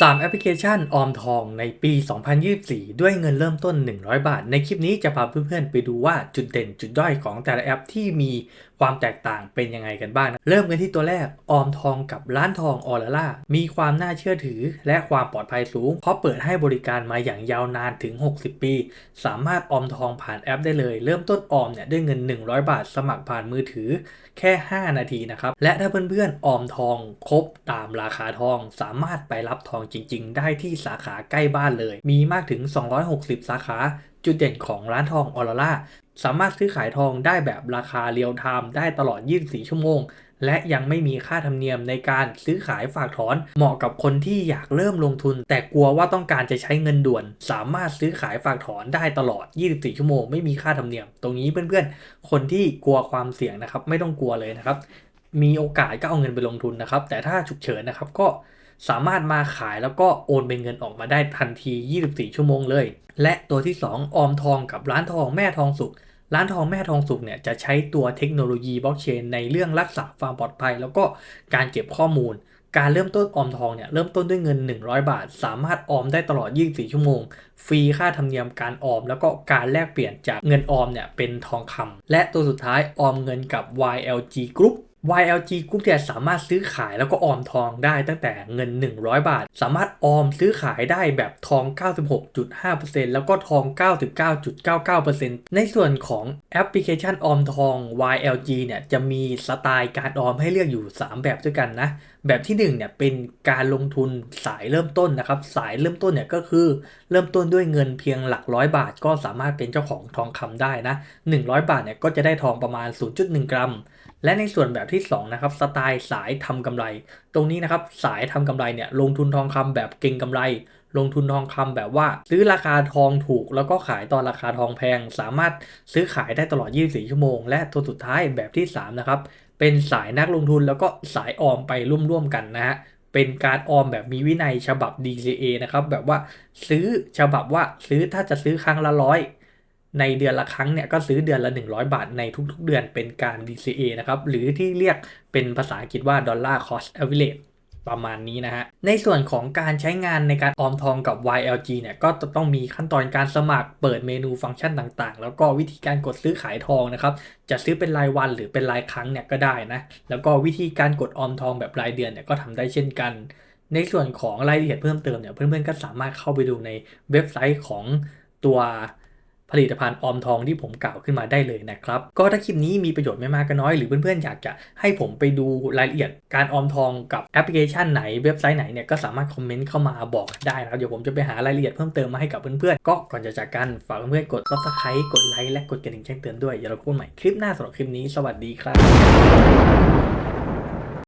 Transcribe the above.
3 แอปพลิเคชันออมทองในปี 2024 ด้วยเงินเริ่มต้น 100 บาท ในคลิปนี้จะพาเพื่อนๆ ไปดูว่าจุดเด่นจุดด้อยของแต่ละแอปที่มีความแตกต่างเป็นยังไงกันบ้างนะเริ่มกันที่ตัวแรกออมทองกับร้านทองออร่ามีความน่าเชื่อถือและความปลอดภัยสูง เพราะเปิดให้บริการมาอย่างยาวนานถึง 60 ปี สามารถออมทองผ่านแอปได้เลย เริ่มต้นออมเนี่ยด้วยเงิน 100 บาท สมัครผ่านมือถือแค่ 5 นาทีนะครับและถ้าเพื่อนๆออมทองครบตามราคาทอง สามารถไปรับทองจริง ๆ ได้ที่สาขาใกล้บ้านเลย มีมากถึง 260 สาขา จุดเด่นของร้านทองออร่าสามารถซื้อขายทองได้แบบราคาเรียลไทม์ได้ตลอด 24 ชั่วโมง และยังไม่มีค่าธรรมเนียมในการซื้อขายฝากถอน เหมาะกับคนที่อยากเริ่มลงทุน แต่กลัวว่าต้องการจะใช้เงินด่วน สามารถซื้อขายฝากถอนได้ตลอด 24 ชั่วโมง ไม่มีค่าธรรมเนียม ตรงนี้เพื่อนๆ คนที่กลัวความเสี่ยงนะครับ ไม่ต้องกลัวเลยนะครับ มีโอกาสก็เอาเงินไปลงทุนนะครับ แต่ถ้าฉุกเฉินนะครับก็ สามารถมาขายแล้วก็โอนเป็นเงินออกมาได้ทันที 24 ชั่วโมงเลย และตัวที่ 2 ออมทองกับร้านทองแม่ทองสุขร้านทองแม่ทองสุขเนี่ยจะใช้ตัวเทคโนโลยีบล็อกเชนในเรื่องรักษาความปลอดภัย แล้วก็การเก็บข้อมูล การเริ่มต้นออมทองเนี่ยเริ่มต้นด้วยเงิน 100 บาท สามารถออมได้ตลอด 24 ชั่วโมง ฟรีค่าธรรมเนียมการออม แล้วก็การแลกเปลี่ยนจากเงินออมเนี่ยเป็นทองคำและตัวสุดท้ายออมเงินกับ YLG Group YLG Group เนี่ยสามารถซื้อขายแล้วก็ออมทองได้ตั้งแต่เงิน 100 บาท สามารถออมซื้อขายได้แบบทอง 96.5%แล้วก็ทอง 99.99%ในส่วนของแอปพลิเคชันออมทอง YLG เนี่ยจะมีสไตล์การออมให้เลือกอยู่ 3 แบบด้วยกันนะ แบบที่1เนี่ยเป็นการลงทุนสายเริ่มต้นนะครับ สายเริ่มต้นเนี่ยก็คือเริ่มต้นด้วยเงินเพียงหลักร้อยบาท ก็สามารถเป็นเจ้าของทองคำได้นะ100 บาทเนี่ยก็จะได้ทองประมาณ 0.1 กรัม และในส่วนแบบที่2นะครับสไตล์สายทำกำไร ตรงนี้นะครับสายทำกำไรเนี่ยลงทุนทองคำแบบเก่งกำไร ลงทุนทองคำแบบว่า ซื้อราคาทองถูก แล้วก็ขายตอนราคาทองแพง สามารถซื้อขายได้ตลอด 24 ชั่วโมง และตัวสุดท้ายแบบที่3นะครับเป็นสายนักลงทุนแล้วก็สายออมไปร่วมๆกันนะฮะเป็นการออมแบบมีวินัยฉบับ DCA นะครับแบบว่าซื้อฉบับว่าซื้อถ้าจะซื้อครั้งละร้อย ในเดือนละครั้งเนี่ยก็ซื้อเดือนละ 100 บาทในทุกๆ เดือนเป็นการ DCA นะครับหรือที่เรียกเป็นภาษาอังกฤษว่า Dollar Cost Average ประมาณนี้นะฮะ ในส่วนของการใช้งานในการออมทองกับ YLG เนี่ยก็จะต้องมีขั้นตอนการสมัครเปิดเมนูฟังก์ชันต่างๆ แล้วก็วิธีการกดซื้อขายทองนะครับ จะซื้อเป็นรายวันหรือเป็นรายครั้งเนี่ยก็ได้นะ แล้วก็วิธีการกดออมทองแบบรายเดือนเนี่ยก็ทำได้เช่นกัน ในส่วนของรายละเอียดเพิ่มเติมเนี่ยเพื่อนๆก็สามารถเข้าไปดูในเว็บไซต์ของตัว ผลิตภัณฑ์ออมทองที่ผมกล่าวขึ้นมาได้เลยนะครับ ก็ถ้าคลิปนี้มีประโยชน์ไม่มากก็น้อย หรือเพื่อนๆอยากจะให้ผมไปดูรายละเอียดการออมทองกับแอปพลิเคชันไหนเว็บไซต์ไหนเนี่ยก็สามารถคอมเมนต์เข้ามาบอกได้นะครับเดี๋ยวผมจะไปหารายละเอียดเพิ่มเติมมาให้กับเพื่อนๆก็ก่อนจะจากกันฝากเพื่อนๆกด subscribe กดไลค์และกดกระดิ่งแจ้งเตือนด้วยอย่าลืมพบกันใหม่คลิปหน้าสำหรับคลิปนี้ สวัสดีครับ